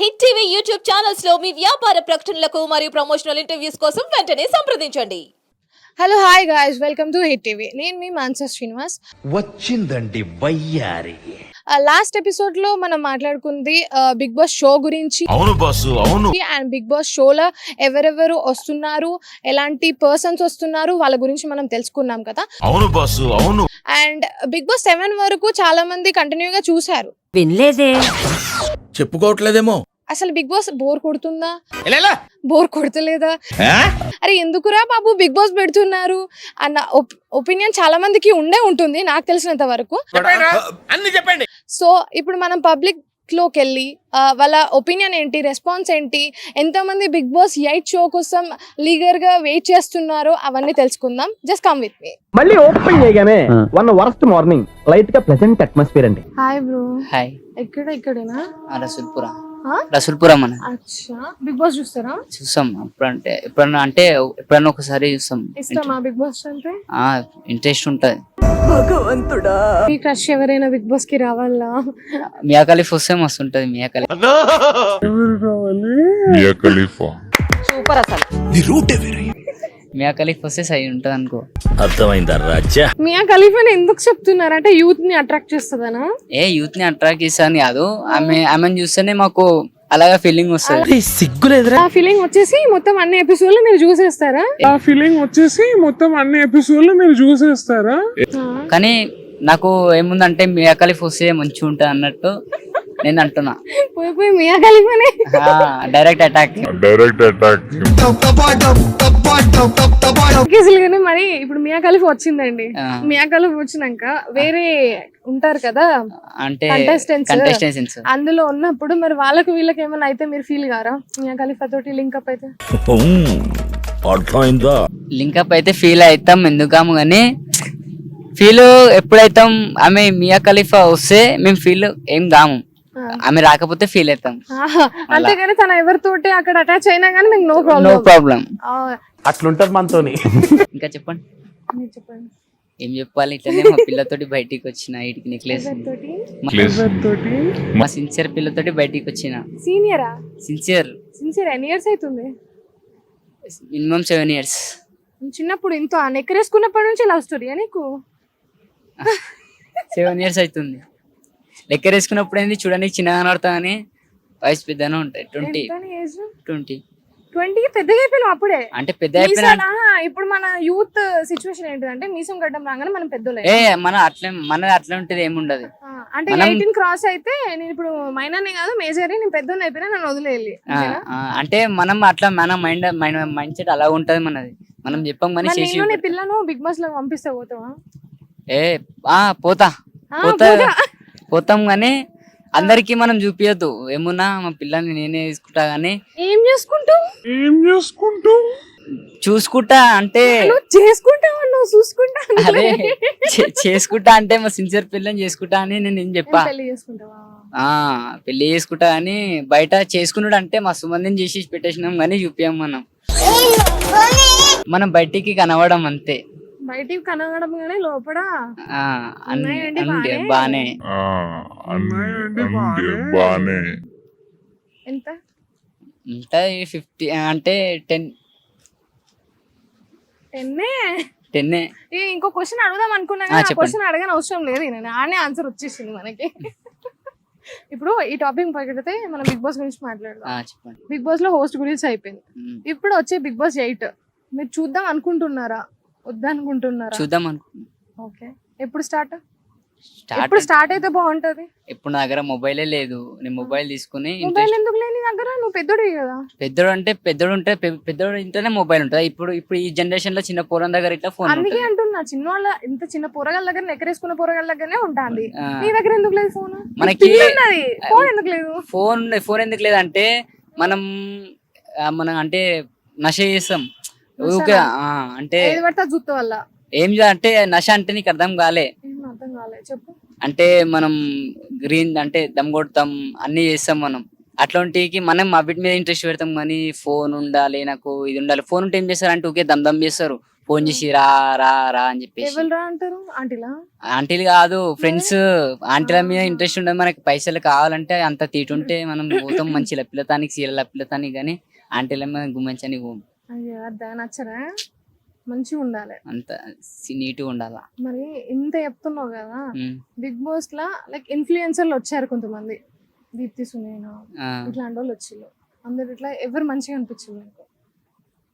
Hit TV YouTube ఛానల్స్లో మీ వ్యాపార ప్రకటనలకు మరియు ప్రమోషనల్ ఇంటర్వ్యూస్ కోసం వెంటనే సంప్రదించండి. Hello hi guys welcome to hit TV నేను మీ మాన్సా శ్రీనివాస్. వచ్చిందండి వయ్యారి. లాస్ట్ ఎపిసోడ్లో మనం మాట్లాడుకుంది బిగ్ బాస్ షో గురించి. అవును బాసు అవును. అండ్ బిగ్ బాస్ షోలో ఎవరెవరు వస్తున్నారు ఎలాంటి పర్సన్స్ వస్తున్నారు వాళ్ళ గురించి మనం తెలుసుకున్నాం కదా. అవును బాసు అవును. అండ్ బిగ్ బాస్ సెవెన్ వరకు చాలా మంది కంటిన్యూగా చూశారు. వినలేదే. చెప్పుకోవట్లేదేమో. అసలు బిగ్ బాస్ బోర్ కొడుతుందా? బోర్ కొడతలేదా? అరే ఎందుకురా బాబు బిగ్ బాస్ పెడుతున్నారు? అన్న ఒపీనియన్ చాలా మందికి ఉండే ఉంటుంది నాకు తెలిసినంత వరకు. చెప్పండి సో ఇప్పుడు మనం పబ్లిక్లోకి వెళ్ళి వాళ్ళ ఒపీనియన్ ఏంటి రెస్పాన్స్ ఏంటి ఎంతమంది బిగ్ బాస్ ఎయిట్ షో కోసం లీగర్గా వెయిట్ చేస్తున్నారో అవన్నీ తెలుసుకుందాం. Just come with me. మళ్ళీ ఓపెన్ చేయగానే వన్ వరస్ట్ మార్నింగ్ లైట్గా ప్లెజెంట్ అట్మాస్ఫియర్ అండి. Hi bro. హాయ్. ఎక్కడ ఇక్కడేనా ఆ రసూల్పుర? రసూల్పుర మన అచ్చా. బిగ్ బాస్ చూస్తారా? చూస్తాం. ఎప్పుడంటే ఎప్పుడన్నా అంటే ఎప్పుడన్నా ఒకసారి చూస్తాం. బిగ్ బాస్ అంటే? ఆ ఇంట్రెస్ట్ ఉంటది. మీ క్రష్ ఎవరైనా బిగ్ బాస్కి రావాలా? మియా ఖలీఫ్ వస్తే మస్తు ఉంటది మియా ఖలీఫ్ మియా ఖలీఫా మియా ఖలీఫ్ వస్తే సై ఉంటది అనుకో. అర్థమైందా రాజా మియా ఖలీఫాని ఎందుకు చెప్తున్నారు? అంటే యూత్ని అట్రాక్ట్ చేస్తుందనా? ఏ యూత్ని అట్రాక్ట్ చేస్తాను కాదు. ఆమె ఆమెను చూస్తేనే మాకు అలాగా ఫీలింగ్ వస్తుంది. సిగ్గులేదురా ఆ ఫీలింగ్ వచ్చేసి మొత్తం అన్ని ఎపిసోడ్లు మీరు చూసేస్తారా? ఆ ఫీలింగ్ వచ్చేసి మొత్తం అన్ని ఎపిసోడ్లు మీరు చూసేస్తారా? కానీ నాకు ఏముందంటే మియా ఖలీఫ్ వస్తే మంచిగా ఉంటది అన్నట్టు. నేను అంటున్నా పోయి పోయి మియా ఖలీఫానే డైరెక్ట్ అటాక్ డైరెక్ట్ అటాక్ కేసులుగానే మరి ఇప్పుడు మియా ఖలీఫ్ వచ్చిందండి. మియా ఖలీఫ్ వచ్చినాక వేరే ఉంటారు కదా అంటే అందులో ఉన్నప్పుడు మరి వాళ్ళకు వీళ్ళకి ఏమైనా అయితే మీరు ఫీల్ కారా మియా ఖలీఫా తోటి లింక్ అప్ అయితే? అర్థమైందా లింకప్ అయితే ఫీల్ అవుతాం ఎందుకము కానీ ఫీల్ ఎప్పుడైతాం ఆమె మియా ఖలీఫా వస్తే మేము ఫీల్ ఏం కాము. ఆమె రాకపోతే ఫీల్ అవుతాం. అంతేగాని తన ఎవరితోటి అక్కడ అటాచ్ అయినా కానీ మీకు నో నో ప్రాబ్లం ప్రాబ్లం అట్లుంటది మనతోని. ఇంకా చెప్పండి. చెప్పండి. ఏం చెప్పాలి? ఇట్లనే మా పిల్లతోటి బయటికి వచ్చిన ఇటుకి నెక్లెస్ మా సిన్సియర్ పిల్లతోటి బయటికి వచ్చిన. సీనియరా సిన్సియర్ సిన్సియర్ ఎన్ని ఇయర్స్ అవుతుంది మినిమం సెవెన్ ఇయర్స్ చిన్నప్పుడు ఇంత నెక్కరేసుకున్నప్పటి నుంచి లవ్ స్టోరీ నీకు? సెవెన్ ఇయర్స్ అవుతుంది. లెక్క వేసుకున్నప్పుడు ఏంది చూడడానికి చిన్నగా కనబడతా అని వయసు పెద్దగానే ఉంటాయి. ట్వంటీ. ట్వంటీ. ట్వంటీ పెద్దగా అయిపోయినాం అప్పుడే. అంటే పెద్ద అయిపోయినా? ఇప్పుడు మన యూత్ సిచ్యువేషన్ ఏంటిదంటే మీసం గడ్డం రాగానే మనం పెద్దోళ్ళే. ఏ మన అట్లే మన అట్లా ఉంటేది ఏముండదు. అంటే మనం- ఎయిటీన్ క్రాస్ అయితే నేను ఇప్పుడు మైనర్నే కాదు మేజర్ నేను పెద్దోని అయిపోయినా నన్ను వదిలేయాలి. అంటే మనం అట్లా మన మైండ్ మైండ్ మైండ్ సెట్ అలా ఉంటది మనది. మనం చెప్పాం కానీ చేసి. పిల్లను బిగ్ బాస్లో పంపిస్తే పోతావా? ఏ పోతా. పోతా. పోతా. కానీ అందరికి మనం చూపియద్దు. ఏమున్నా మా పిల్లని నేనే తీసుకుంటా గానీ. ఏం చేసుకుంటావు ఏం చేసుకుంటూ? చూసుకుంటా అంటే నువ్వు చేసుకుంటావా నువ్వు చూసుకుంటా అదే చేసుకుంటా అంటే మా సిన్సియర్ పిల్లని చేసుకుంటా అని నేను ఏం చెప్పా. పెళ్ళి చేసుకుంటావా? ఆ పెళ్ళి చేసుకుంటా అని బయట చేసుకున్నాడు అంటే మస్తు మందిని చేసి పెట్టేసినాం కానీ చూపియం మనం. మనం బయటికి కనవడం అంతే. బయటికి కనగడం కానీ లోపల బానే. బానే. ఎంత? ఉంటాయి ఫిఫ్టీ అంటే టెన్. టెన్నే? టెన్ ఏ ఇంకో క్వశ్చన్ అడుగుదాం అనుకున్నా. క్వశ్చన్ అడగని అవసరం లేదు నేను ఆనే ఆన్సర్ వచ్చేసింది మనకి. ఇప్పుడు ఈ టాపిక్ పక్కడితే మనం బిగ్ బాస్ గురించి మాట్లాడదాం. చెప్పండి. బిగ్ బాస్లో హోస్ట్ గురించి అయిపోయింది. ఇప్పుడు వచ్చే బిగ్ బాస్ ఎయిట్. మీరు చూద్దాం అనుకుంటున్నారా? వద్దనుకుంటున్నారా? చూద్దాం అనుకుంటున్నా ఓకే. ఎప్పుడు స్టార్ట్? స్టార్ట్ ఎప్పుడు స్టార్ట్ అయితే బాగుంటది? ఇప్పుడు నా దగ్గర మొబైలే లేదు. నేను మొబైల్ తీసుకుని మొబైల్ ఎందుకు లేని దగ్గర? నువ్వు పెద్దోడి కదా. పెద్దోడు అంటే పెద్దోడు ఉంటే పె- పెద్దోడు ఇంటనే మొబైల్ ఉంటుంది. ఇప్పుడు ఇప్పుడు ఈ జనరేషన్లో చిన్న పోరం దగ్గర ఇట్లా ఫోన్ అందుకే అంటున్నా చిన్నవాళ్ళ ఇంత చిన్న పొరగాళ్ళ దగ్గర ఎక్కరేసుకున్న పొరగాళ్ళ దగ్గరనే ఉంటుంది. నీ దగ్గర ఎందుకు లేదు ఫోన్ మనకి- ఉన్నది. ఫోన్ ఎందుకు లేదు? ఫోన్ ఫోన్ ఎందుకు లేదంటే మనం ఆ, మనం అంటే నష చేస్తాం. అంటే ఏది పడితే అది చూస్తా వల్ల ఏం అంటే నష అంటే నీకు అర్థం కాలే. ఏం అర్థం కాలేదు చెప్పు. అంటే మనం గ్రీన్ అంటే దమ్ కొడతాం అన్ని చేస్తాం మనం. అట్లాంటికి మనం ఆ వీటి మీద ఇంట్రెస్ట్ పెడతాం కానీ ఫోన్ ఉండాలి నాకు ఇది ఉండాలి. ఫోన్ ఉంటే ఏం చేస్తారు? అంటే ఊకే దమ్ దమ్ చేస్తారు. ఫోన్ చేసి రా రా రా అని చెప్పేసి. ఎవరు రా అంటారు? ఆంటీలా? ఆంటీలు కాదు ఫ్రెండ్స్. ఆంటీల మీద ఇంట్రెస్ట్ ఉండదు మనకి పైసలు కావాలంటే అంత తీటుంటే మనం పోతాం మంచి లప్పిలతానికి సీల లప్పిలతానికి కానీ ఆంటీల మీద గుమ్మంచని అయ్యో అద్దా నచ్చరా? మంచిగా ఉండాలి. అంత నీట్గా ఉండాలా? మరి ఇంత చెప్తున్నావు కదా బిగ్ బాస్ లా లైక్ ఇన్ఫ్లుయెన్సర్లు వచ్చారు కొంతమంది. దీప్తి సునేనా ఇట్లాంటి వాళ్ళు వచ్చిళ్ళు. అందరు ఇట్లా ఎవరు మంచిగా అనిపించింది నీకు?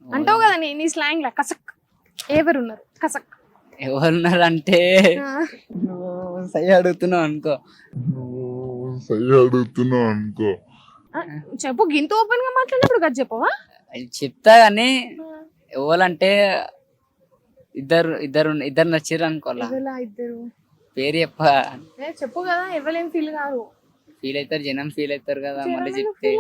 అంటావు కదా నీ నీ స్లాంగ్ లా కసక్. ఎవరు ఉన్నారు కసక్ ఎవరున్నారు అంటే సై అడుగుతున్నావు అనుకో. సై అడుగుతున్నావు అనుకో. చెప్పు గింత ఓపెన్గా మాట్లాడినప్పుడు కదా చెప్పవా? చెప్తా కానీ ఎవరంటే ఇద్దరు ఇద్దరు ఇద్దరు నచ్చిర్రు అనుకోవాలా? ఇద్దరు? పేరు చెప్ప. చెప్పు కదా ఎవరేం ఫీల్ కాదు. ఫీల్ అవుతారు జనం ఫీల్ అవుతారు కదా మళ్ళీ చెప్తే?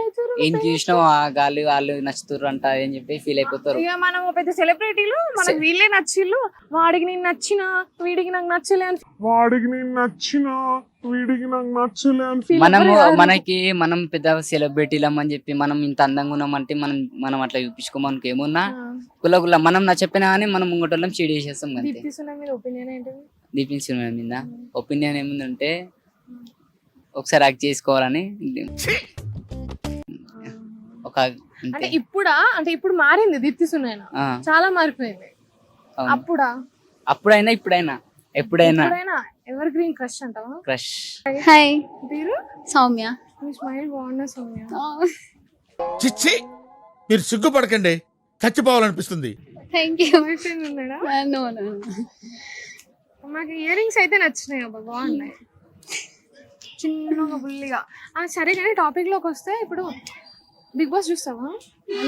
ఏం చూసినావు ఆ గాలి వాళ్ళు నచ్చుతుర్రు అంట అని చెప్పి ఫీల్ అయిపోతారు. ఇక మనం పెద్ద సెలబ్రిటీలు మనకు వీళ్ళే నచ్చిళ్ళు వాడికి నేను నచ్చిన వీడికి నాకు నచ్చలే అని వాడికి నేను నచ్చిన వీడికి నాకు నచ్చలే మనము. మనకి మనం పెద్ద సెలబ్రిటీలం అని చెప్పి మనం ఇంత అందంగా ఉన్నామంటే మనం మనం అట్లా చూపించుకోమనికి ఏమున్నా? గుల్ల గుల్ల మనం నా చెప్పినా కానీ మనం ముంగటోళ్ళం చీడ చేసేస్తాం అంతే. దీపించిన మీద ఒపీనియన్ ఏముందంటే ఒకసారి యాక్ట్ చేసుకోవాలని ఒక అంటే ఇప్పుడా? అంటే ఇప్పుడు మారింది దీప్తి సునైన చాలా మారిపోయింది. అప్పుడా? అప్పుడైనా ఇప్పుడైనా. ఎప్పుడైనా. ఎవర్ గ్రీన్ క్రష్ అంటావా? క్రష్. హాయ్. పేరు సౌమ్య. మీ స్మైల్ బాగున్నా సౌమ్య. చిచ్చి మీరు సిగ్గుపడకండి. చచ్చిపోవాలనిపిస్తుంది. Thank you. బాయ్ ఫ్రెండ్ ఉన్నాడా? No no. మాకు ఇయర్ రింగ్స్ అయితే నచ్చినాయి అబ్బా బాగున్నాయి. చిన్నగా బుల్లిగా ఆ సరే కానీ టాపిక్లోకి వస్తే ఇప్పుడు బిగ్ బాస్ చూస్తావా?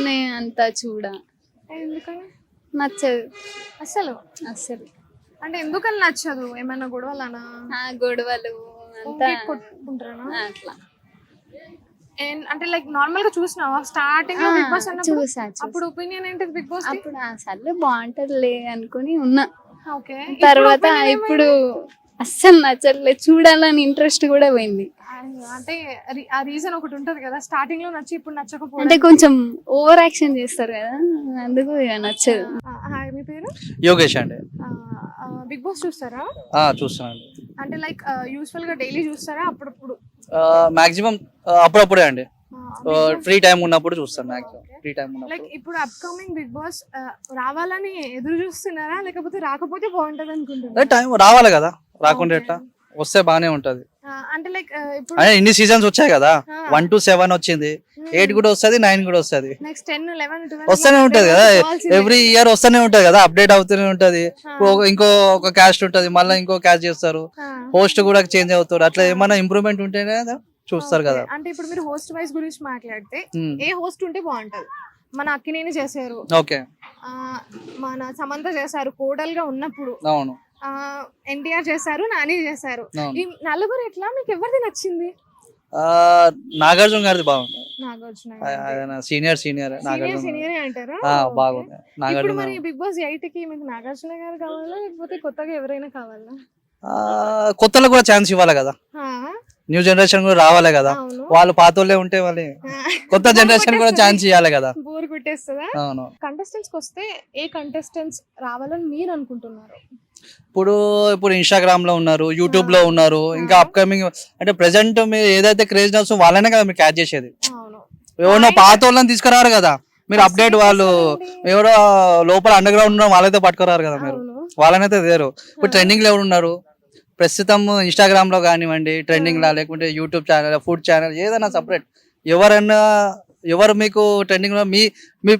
నేను అంతా చూడ. ఎందుకని? నచ్చదు. అసలు అసలు అంటే ఎందుకని నచ్చదు? ఏమైనా గొడవలనా? గొడవలు అంతా కొట్టుకుంటారా అట్లా. అంటే లైక్ నార్మల్గా చూసినావా? స్టార్టింగ్లో బిగ్ బాస్ అన్నప్పుడు. అప్పుడు ఒపీనియన్ ఏంటిది బిగ్ బాస్ అప్పుడు అసలు బాగుంటదిలే అనుకుని ఉన్నా. ఓకే. తర్వాత ఇప్పుడు అస్సలు నచ్చట్లేదు చూడాలని ఇంట్రెస్ట్ కూడా పోయింది. అంటే రి- ఆ రీజన్ ఒకటి ఉంటది కదా. స్టార్టింగ్లో నచ్చి ఇప్పుడు నచ్చకపోవడం. అంటే కొంచెం ఓవర్ యాక్షన్ చేస్తారు కదా. అందుకు ఇక నచ్చదు. హాయ్ మీ పేరు? యోగేష్ అండి. బిగ్ బాస్ చూస్తారా? ఆ, చూస్తున్నాను అంటే లైక్ యూజువల్గా డైలీ చూస్తారా అప్పుడప్పుడు? మాక్సిమం అప్పుడప్పుడే అండి. ఫ్రీ టైం ఉన్నప్పుడు చూస్తాను మాక్సిమం ఫ్రీ టైం లైక్ ఉన్నప్పుడు. ఇప్పుడు అప్కమింగ్ బిగ్ బాస్ రావాలని ఎదురు చూస్తున్నారా? లేకపోతే రాకపోతే బాగుంటది అనుకుంటున్నారా? టైం రావాలి కదా. రాకుండా. ఎట్లా? వస్తే బానే ఉంటది. అంటే లైక్ ఇప్పుడు అదే ఇన్ని సీజన్స్ వచ్చాయి కదా. వన్ టు సెవెన్ వచ్చింది. ఎయిట్ కూడా వస్తది నైన్ కూడా వస్తది. నెక్స్ట్ టెన్ లెవెన్ వస్తూనే ఉంటది కదా. ఎవ్రీ ఇయర్ వస్తూనే ఉంటది కదా. అప్డేట్ అవుతూనే ఉంటది. ఇంకో ఒక క్యాస్ట్ ఉంటది. మళ్ళీ ఇంకో క్యాస్ట్ చేస్తారు. హోస్ట్ కూడా చేంజ్ అవుతారు. అట్లా ఏమైనా ఇంప్రూవ్మెంట్ ఉంటేనే చూస్తారు కదా. అంటే ఇప్పుడు మీరు హోస్ట్ వైస్ గురించి మాట్లాడితే Hmm. ఏ హోస్ట్ ఉంటే బాగుంటది? మన అక్కినేని చేశారు. ఓకే మన సమంత చేశారు. కోడల్గా ఉన్నప్పుడు. అవును. ఎన్టీఆర్ చేశారు నాని చేశారు. ఈ నలుగురు ఎట్లా? మీకు ఎవరిది నచ్చింది? ఆ, నాగార్జున గారిది బాగుంది. Nagarjuna senior senior Nagarjuna senior అంటారా. బాగుంది. నాగార్జున మరి బిగ్ బాస్ ఎయిట్కి మీకు నాగార్జున గారు కావాలా లేకపోతే కొత్తగా ఎవరైనా కావాలా? కొత్తలో కూడా ఛాన్స్ ఇవ్వాలి కదా. న్యూ జనరేషన్ కూడా రావాలి కదా. వాళ్ళు పాతోళ్ళే ఉంటే వాళ్ళే కొత్త జనరేషన్ కూడా ఛాన్స్ ఇవ్వాలి కదా. బోర్ కొట్టేస్తుందా? అవును. కంటెస్టెంట్స్ వస్తే ఏ కంటెస్టెంట్స్ రావాలని మీరు అనుకుంటున్నారు? ఇప్పుడు ఇప్పుడు ఇన్స్టాగ్రామ్లో ఉన్నారు యూట్యూబ్లో ఉన్నారు ఇంకా అప్కమింగ్ అంటే ప్రెసెంట్ మీరు ఏదైతే క్రేజ్ వస్తుందో వాళ్ళనే కదా మీరు క్యాచ్ చేసేది. ఎవరినో పాత వాళ్ళని తీసుకురారు కదా. మీరు అప్డేట్ వాళ్ళు ఎవరో లోపల అండర్ గ్రౌండ్ వాళ్ళైతే పట్టుకురారు కదా మీరు. వాళ్ళనైతే లేరు ఇప్పుడు ట్రెండింగ్లో ఎవరు ఉన్నారు? ప్రస్తుతం ఇన్స్టాగ్రామ్లో కానివ్వండి ట్రెండింగ్ లా లేకుంటే యూట్యూబ్ ఛానల్ ఫుడ్ ఛానల్ ఏదైనా సపరేట్ ఎవరన్నా ఎవరు మీకు ట్రెండింగ్లో మీ మీ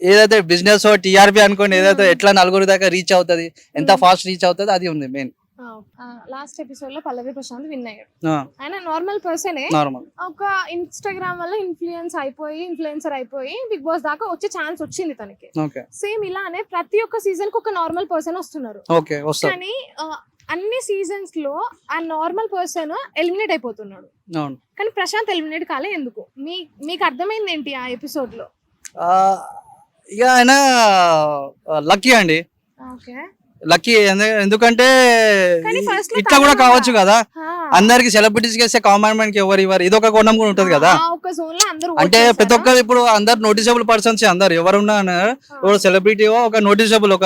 ఏదైతే బిజినెస్ టీఆర్పీ అనుకోండి ఏదైతే ఎట్లా నలుగురు దాకా రీచ్ అవుతుంది ఎంత ఫాస్ట్ రీచ్ అవుతుంది అది ఉంది మెయిన్ లాస్ట్ ఎపిసోడ్లో పల్లవి ప్రశాంత్ విన్ అయ్యాడు. ఆయన నార్మల్ పర్సనే నార్మల్ ఒక ఇన్స్టాగ్రామ్ వల్ల ఇన్ఫ్లుయెన్స్ అయిపోయి ఇన్ఫ్లుయెన్సర్ అయిపోయి బిగ్ బాస్ దాకా వచ్చే ఛాన్స్ వచ్చింది తనకి. సేమ్ ఇలానే ప్రతి ఒక్క సీజన్కి ఒక నార్మల్ పర్సన్ వస్తున్నారు. కానీ అన్ని సీజన్స్లో ఆ నార్మల్ పర్సన్ ఎలిమినేట్ అయిపోతున్నాడు. అవును. కానీ ప్రశాంత్ ఎలిమినేట్ కాలే ఎందుకు? మీ మీకు అర్థమైంది ఏంటి ఆ ఎపిసోడ్లో? ఇక ఆయన లక్కీ అండి. ఓకే. లక్కీ ఎందుకంటే ఇట్లా కూడా కావచ్చు కదా. అందరికి సెలబ్రిటీస్ చేస్తే కామెంట్కి ఎవరు ఇవ్వరు. ఇది ఒక కోణం కూడా ఉంటది కదా. అంటే ప్రతి ఒక్కరు ఇప్పుడు అందరు నోటీసబుల్ పర్సన్స్ అందరు. ఎవరున్నా ఎవరు సెలబ్రిటీ ఒక నోటీసబుల్ ఒక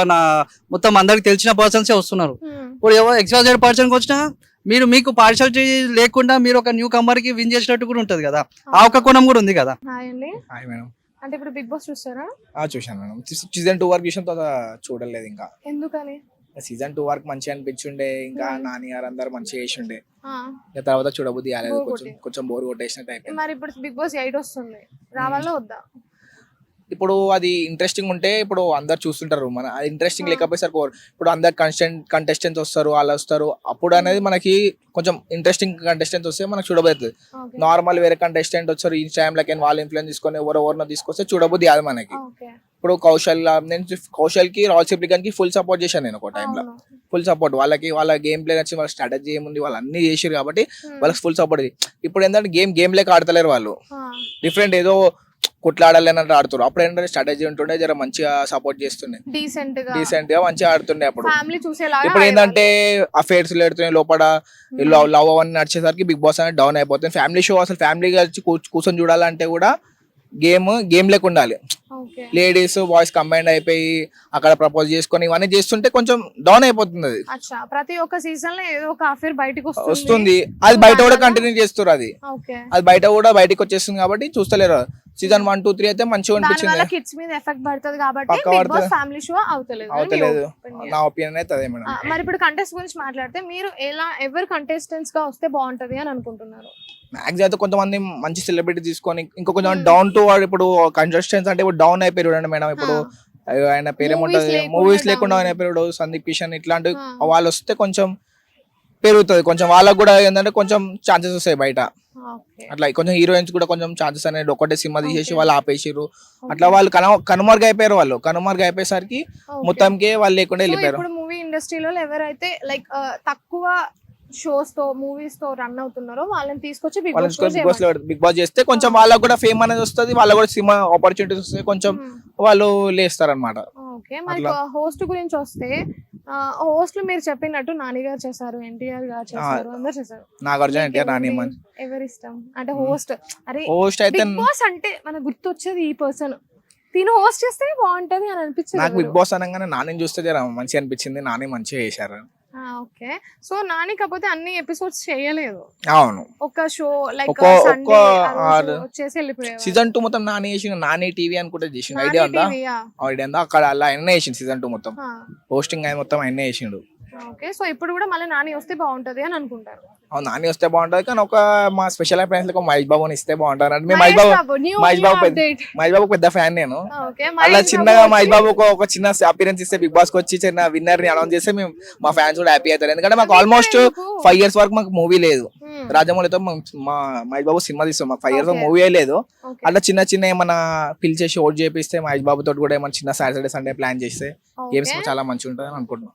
మొత్తం అందరికి తెలిసిన పర్సన్స్ వస్తున్నారు. ఇప్పుడు ఎవరు ఎక్స్ట్రా పర్సన్ వచ్చినా మీరు మీకు పార్షాలిటీ లేకుండా మీరు ఒక న్యూ కమర్కి విన్ చేసినట్టు కూడా ఉంటది కదా. ఆ ఒక కోణం కూడా ఉంది కదా. Hi madam. అంటే ఇప్పుడు బిగ్ బాస్ చూస్తారా? ఆ చూశాను మేడం. సీజన్ టూ వరకు చూసిన తర్వాత చూడలేదు ఇంకా. ఎందుకని? సీజన్ టూ వరకు మంచిగా అనిపించుండే ఇంకా. నాని గారు అందరు మంచిగా చేసిండే. ఆ, ఇక తర్వాత చూడబుద్ధి కాలేదు. కొంచెం. కొంచెం బోర్ కొట్టేసినట్టు అయిపోయింది. మరి ఇప్పుడు బిగ్ బాస్ ఎయిట్ వస్తుంది. రావాలా వద్దా? ఇప్పుడు అది ఇంట్రెస్టింగ్ ఉంటే ఇప్పుడు అందరు చూస్తుంటారు. మన అది ఇంట్రెస్టింగ్. లేకపోతే పోరు ఇప్పుడు అందరు కంటెంట్ కంటెస్టెంట్స్ వస్తారు వాళ్ళు వస్తారు. అప్పుడు అనేది మనకి కొంచెం ఇంట్రెస్టింగ్ కంటెస్టెంట్స్ వస్తే మనకు చూడబోతుంది నార్మల్ వేరే కంటెస్టెంట్ వచ్చారు ఈ టైంలోకి వాళ్ళు ఇన్ఫ్లుయెన్స్ తీసుకొని ఎవరు ఎవరినో తీసుకొస్తే చూడబుద్ధి కాదు మనకి. ఇప్పుడు కౌశల్ నేను కౌశల్కి రాహుల్ సిప్లిగన్కి ఫుల్ సపోర్ట్ చేశాను నేను ఒక టైంలో. ఫుల్ సపోర్ట్ వాళ్ళకి వాళ్ళ గేమ్ ప్లే వచ్చి వాళ్ళ స్ట్రాటజీ ఏముంది వాళ్ళు అన్ని చేసారు కాబట్టి. వాళ్ళకి ఫుల్ సపోర్ట్ ఇప్పుడు ఏంటంటే గేమ్ గేమ్ లేక ఆడతలేరు వాళ్ళు. డిఫరెంట్ ఏదో కొట్లాడాలి అన్నట్టు ఆడుతారు అప్పుడు ఏంటంటే స్ట్రాటజీ ఉంటుండే జర మంచిగా సపోర్ట్ చేస్తుండే. డీసెంట్గా. డీసెంట్గా మంచిగా ఆడుతుండే అప్పుడు. ఫ్యామిలీ చూసేలాగా ఇప్పుడు. ఏంటంటే అఫేర్స్ లేడుతున్నాయి లోపల Hmm. లవ్ లవ్ అవన్నీ నడిచేసరికి బిగ్ బాస్ అనేది డౌన్ అయిపోతుంది. ఫ్యామిలీ షో అసలు ఫ్యామిలీ కలిసి కూర్చొని చూడాలంటే కూడా గేమ్ గేమ్ లేక ఉండాలి. ఓకే లేడీస్ బాయ్స్ కంబైండ్ అయిపోయి అక్కడ ప్రపోజ్ చేసుకొని ఇవన్నీ చేస్తుంటే కొంచెం డౌన్ అయిపోతుంది అది. అచ్చా ప్రతి ఒక్క సీజన్లో ఏదో ఒక అఫేర్ బయటకు వస్తుంది. వస్తుంది. అది బయట కూడా కంటిన్యూ చేస్తారు అది. ఓకే అది బయట కూడా బయటకు వచ్చేస్తుంది కాబట్టి చూస్తలేరు. సీజన్ వన్ టూ త్రీ అయితే మంచిగా అనిపించింది. కిడ్స్ మీద ఎఫెక్ట్ పడుతుంది కాబట్టి బిగ్ బాస్. ఫ్యామిలీ షో అవుతలేదు. అవతలేదు. నా ఒపీనియన్ అయితే అదే మేడం. మరి ఇప్పుడు కంటెస్ట్ గురించి మాట్లాడితే మీరు ఎలా ఎవరు కంటెస్టెంట్స్గా వస్తే బాగుంటది అని అనుకుంటున్నారు? మ్యాక్స్ అయితే కొంతమంది మంచి సెలబ్రిటీ తీసుకొని ఇంకా కొంచెం Hmm. డౌన్ టు వాడు ఇప్పుడు కంటెస్టెంట్స్ అంటే ఇప్పుడు డౌన్ అయిపోయారు చూడండి మేడం. ఇప్పుడు ఆయన పేరు Movies ఏముంటది లేకుండా మూవీస్. లేకుండా ఆయన పేరు సందీప్ కిషన్ ఇట్లాంటి. వాళ్ళు వస్తే కొంచెం పెరుగుతుంది. కొంచెం వాళ్ళకు కూడా ఏంటంటే కొంచెం ఛాన్సెస్ వస్తాయి బయట. అట్లా కొంచెం హీరోయిన్స్ కూడా కొంచెం ఛాన్సెస్ అనేది ఒకటే సినిమా తీసేసి. వాళ్ళు ఆపేసిర్రు. అట్లా వాళ్ళు కను కనుమరుగు అయిపోయారు వాళ్ళు. కనుమరుగు అయిపోయేసరికి మొత్తంకే వాళ్ళు లేకుండా వెళ్ళిపోయారు. ఇప్పుడు మూవీ ఇండస్ట్రీలో ఎవరైతే లైక్ తక్కువ షోస్తో మూవీస్తో రన్ అవుతున్నారో వాళ్ళని తీసుకొచ్చి బిగ్ బాస్ బిగ్ బాస్లో బిగ్ బాస్ చేస్తే కొంచెం వాళ్ళకు కూడా ఫేమ్ అనేది వస్తుంది. వాళ్ళకు కూడా సినిమా ఆపర్చునిటీస్ వస్తాయి. కొంచెం వాళ్ళు లేస్తారు అనమాట ఓకే. మరి. హోస్ట్ గురించి వస్తే హోస్ట్ మీరు చెప్పినట్టు నాని గారు చేశారు ఎన్టీఆర్ గారు చేశారు అందరు చేశారు. నాగార్జున ఎన్టీఆర్ నాని ఎవరి- ఇష్టం అంటే. హోస్ట్. అరే హోస్ట్ అయితే బిగ్ బాస్ అంటే మనకు గుర్తొచ్చేది ఈ పర్సన్. తిను హోస్ట్ చేస్తే బాగుంటది అని అనిపించింది నాకు బిగ్ బాస్ అనగానే నాని చూస్తే జర మంచిగా అనిపించింది నాని మంచిగా చేశారు. ఓకే. సో నాని కాకపోతే అన్ని ఎపిసోడ్స్ చేయలేదు. అవును. ఒక షో లైక్ ఒక- సండే ఒక ఆరు- వచ్చేసి వెళ్ళిపోయారు సీజన్ టూ మొత్తం నాని చేసిన నాని టీవీ అనుకుంటే చేసిండు. ఐడియా ఉందా? ఐడియా ఉందా? అక్కడ అలా ఆయన చేసిండు సీజన్ టూ మొత్తం. హోస్టింగ్ ఆయన మొత్తం ఆయన చేసిండు. ఓకే. సో ఇప్పుడు కూడా మళ్ళీ నాని వస్తే బాగుంటది అని అనుకుంటారు. అవును నాని వస్తే బాగుంటది కానీ ఒక మా స్పెషల్ అప్లయన్స్లో మహేష్ బాబుని ఇస్తే బాగుంటారు. అంటే మేము మహేష్ బాబు మహేష్ బాబు పెద్ద మహేష్ బాబు పెద్ద ఫ్యాన్ నేను. అలా చిన్నగా మహేష్ బాబు ఒక- ఒక చిన్న అపీరెన్స్ ఇస్తే బిగ్ బాస్కి వచ్చి చిన్న విన్నర్ని అనౌన్స్ చేస్తే మేము మా ఫ్యాన్స్ కూడా హ్యాపీ అవుతారు. ఎందుకంటే మాకు ఆల్మోస్ట్ ఫైవ్ ఇయర్స్ వరకు మాకు మూవీ లేదు. రాజమౌళితో మా మహేష్ బాబు సినిమా తీస్తాం మాకు ఫైవ్ ఇయర్స్. మూవీ లేదు. అట్లా చిన్న చిన్న ఏమన్నా పిలిచేసి ఓట్ చేపిస్తే మహేష్ బాబు తోటి కూడా ఏమన్నా చిన్న సాటర్డే సండే ప్లాన్ చేస్తే గేమ్స్ చాలా మంచిగా ఉంటుంది అని అనుకుంటున్నాం.